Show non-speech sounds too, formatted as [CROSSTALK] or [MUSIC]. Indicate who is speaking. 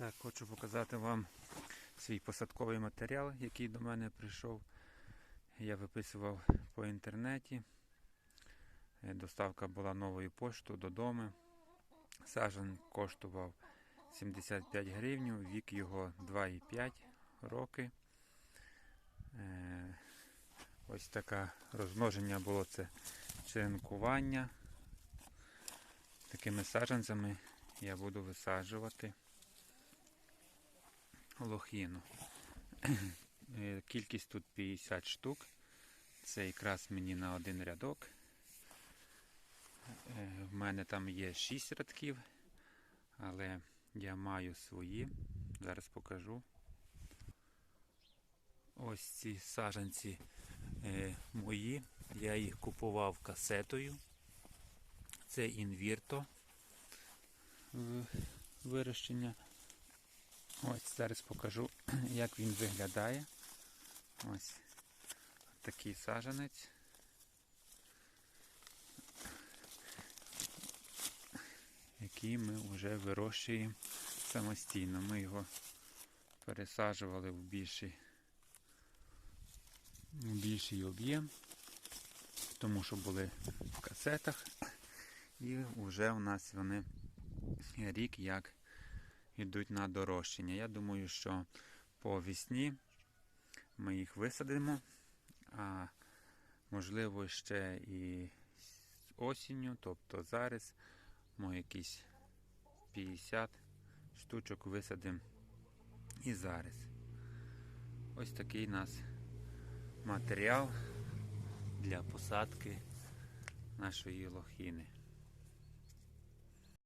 Speaker 1: Так, хочу показати вам свій посадковий матеріал, який до мене прийшов. Я виписував по інтернеті. Е, Доставка була новою поштою додому. Сажен коштував 75 гривень, вік його 2,5 роки. Е, Ось таке розмноження було це черенкування. Такими саджанцями я буду висаджувати лохіну. Е, Кількість тут 50 штук. Це якраз мені на один рядок. Е, В мене там є 6 рядків, але я маю свої. Зараз покажу. Ось ці саджанці е, мої. Я їх купував касетою. Це інвірто е, вирощення. Ось зараз покажу, [CLEARS THROAT] як він виглядає. Ось такий сажанець. Який ми вже вирощуємо самостійно. Ми його пересаджували в більший, в більший об'єм, тому що були в касетах. І вже у нас вони рік як йдуть на дорощення. Я думаю, що по весні ми їх висадимо, а можливо ще і з осінню, тобто зараз ми якісь 50 штучок висадимо і зараз. Ось такий у нас матеріал для посадки нашої лохіни.